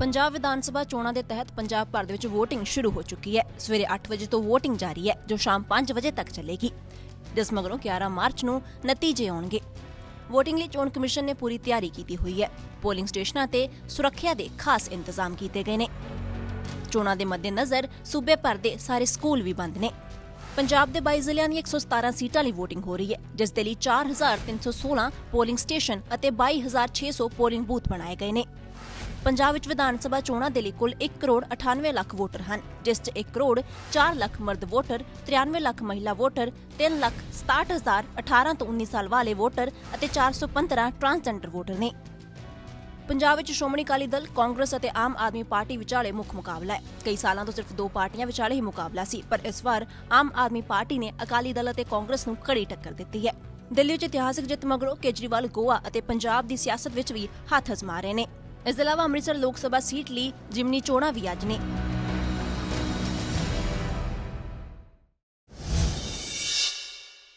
ਪੰਜਾਬ ਵਿਧਾਨ ਸਭਾ ਚੋਣਾਂ ਦੇ ਤਹਿਤ ਪੰਜਾਬ ਭਰ ਦੇ ਵਿੱਚ VOTING ਸ਼ੁਰੂ ਹੋ ਚੁੱਕੀ ਹੈ। ਸਵੇਰੇ 8 ਵਜੇ ਤੋਂ VOTING ਜਾਰੀ ਹੈ, ਜੋ ਸ਼ਾਮ 5 ਵਜੇ ਤੱਕ ਚੱਲੇਗੀ। ਜਿਸ ਮਗਰੋਂ 11 ਮਾਰਚ ਨੂੰ ਨਤੀਜੇ ਆਉਣਗੇ। VOTING ਲਈ ਚੋਣ ਕਮਿਸ਼ਨ ਨੇ ਪੂਰੀ ਤਿਆਰੀ ਕੀਤੀ ਹੋਈ ਹੈ। ਪੋਲਿੰਗ ਸਟੇਸ਼ਨਾਂ ਤੇ ਸੁਰੱਖਿਆ ਦੇ ਖਾਸ ਇੰਤਜ਼ਾਮ ਕੀਤੇ ਗਏ ਨੇ। ਚੋਣਾਂ ਦੇ ਮੱਦੇਨਜ਼ਰ ਸੂਬੇ ਭਰ ਦੇ ਸਾਰੇ ਸਕੂਲ ਵੀ ਬੰਦ ਨੇ। ਪੰਜਾਬ ਦੇ 22 ਜ਼ਿਲ੍ਹਿਆਂ ਦੀਆਂ 117 ਸੀਟਾਂ ਲਈ VOTING ਹੋ ਰਹੀ ਹੈ, ਜਿਸ ਦੇ ਲਈ 4316 ਪੋਲਿੰਗ ਸਟੇਸ਼ਨ ਅਤੇ 22600 ਪੋਲਿੰਗ ਬੂਥ ਬਣਾਏ ਗਏ ਨੇ। ਪੰਜਾਬ ਵਿੱਚ ਵਿਧਾਨ ਸਭਾ ਚੋਣਾਂ ਦੇ ਲਈ ਕੁੱਲ 1 ਕਰੋੜ 98 ਲੱਖ ਵੋਟਰ ਹਨ, ਜਿਸ 'ਚ 1 ਕਰੋੜ 4 ਲੱਖ ਮਰਦ ਵੋਟਰ 93 ਲੱਖ ਮਹਿਲਾ ਵੋਟਰ 3 ਲੱਖ 67000 18 ਤੋਂ 19 ਸਾਲ ਵਾਲੇ ਵੋਟਰ ਅਤੇ 415 ਟਰਾਂਸਜੈਂਡਰ ਵੋਟਰ ਨੇ। ਪੰਜਾਬ ਵਿੱਚ ਸ਼੍ਰੋਮਣੀ ਅਕਾਲੀ ਦਲ, ਕਾਂਗਰਸ ਅਤੇ ਆਮ ਆਦਮੀ ਪਾਰਟੀ ਵਿਚਾਲੇ ਮੁੱਖ ਮੁਕਾਬਲਾ ਹੈ। ਕਈ ਸਾਲਾਂ ਤੋਂ ਸਿਰਫ ਦੋ ਪਾਰਟੀਆਂ ਵਿਚਾਲੇ ਹੀ ਮੁਕਾਬਲਾ ਸੀ, ਪਰ ਇਸ ਵਾਰ ਆਮ ਆਦਮੀ ਪਾਰਟੀ ਨੇ ਅਕਾਲੀ ਦਲ ਅਤੇ ਕਾਂਗਰਸ ਨੂੰ ਕੜੀ ਟੱਕਰ ਦਿੱਤੀ ਹੈ। ਦਿੱਲੀ ਵਿੱਚ ਇਤਿਹਾਸਕ ਜਿੱਤ ਮਗਰੋਂ ਕੇਜਰੀਵਾਲ ਗੋਆ ਅਤੇ ਪੰਜਾਬ ਦੀ ਸਿਆਸਤ ਵਿੱਚ ਵੀ ਹੱਥ ਅਜ਼ਮਾ ਰਹੇ ਨੇ। ਇਸ ਦੇ ਇਲਾਵਾ ਅੰਮ੍ਰਿਤਸਰ ਲੋਕ ਸਭਾ ਸੀਟ ਲਈ ਜਿਮਨੀ ਚੋਣਾਂ ਵੀ ਅੱਜ ਨੇ।